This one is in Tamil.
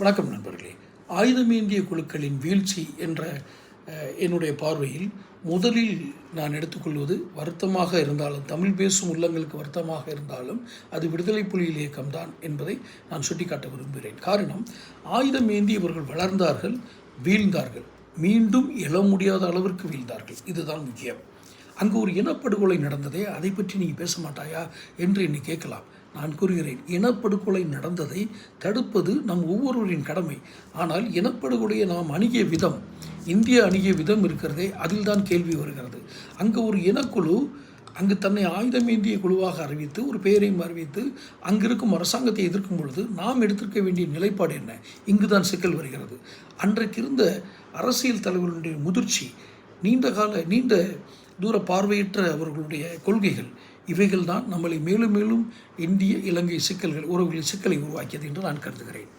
வணக்கம் நண்பர்களே. ஆயுதமேந்திய குழுக்களின் வீழ்ச்சி என்ற என்னுடைய பார்வையில் முதலில் நான் எடுத்துக்கொள்வது வருத்தமாக இருந்தாலும் தமிழ் பேசும் உள்ளங்களுக்கு வருத்தமாக இருந்தாலும் அது விடுதலை புலிகள் இயக்கம்தான் என்பதை நான் சுட்டிக்காட்ட விரும்புகிறேன். காரணம் ஆயுதம் ஏந்தியவர்கள் வளர்ந்தார்கள் வீழ்ந்தார்கள். மீண்டும் எழ முடியாத அளவிற்கு வீழ்ந்தார்கள். இதுதான் முக்கியம். அங்கு ஒரு இனப்படுகொலை நடந்ததே அதை பற்றி நீ பேச மாட்டாயா என்று என்னை கேட்கலாம். நான் கூறுகிறேன். இனப்படுகொலை நடந்ததை தடுப்பது நம் ஒவ்வொருவரின் கடமை. ஆனால் இனப்படுகொலையை நாம் அணுகிய விதம் இந்திய அணுகிய விதம் இருக்கிறதே அதில் தான் கேள்வி வருகிறது. அங்கு ஒரு இனக்குழு அங்கு தன்னை ஆயுதமேந்திய குழுவாக அறிவித்து ஒரு பெயரையும் அறிவித்து அங்கிருக்கும் அரசாங்கத்தை எதிர்க்கும் பொழுது நாம் எடுத்திருக்க வேண்டிய நிலைப்பாடு என்ன? இங்குதான் சிக்கல் வருகிறது. அன்றைக்கு இருந்த அரசியல் தலைவர்களுடைய முதிர்ச்சி நீண்ட கால நீண்ட தூர பார்வையற்ற அவர்களுடைய கொள்கைகள் இவைகள் தான் நம்மளை மேலும் மேலும் இந்திய இலங்கை சிக்கல்கள் உறவுகளின் சிக்கலை உருவாக்கியது என்று நான் கருதுகிறேன்.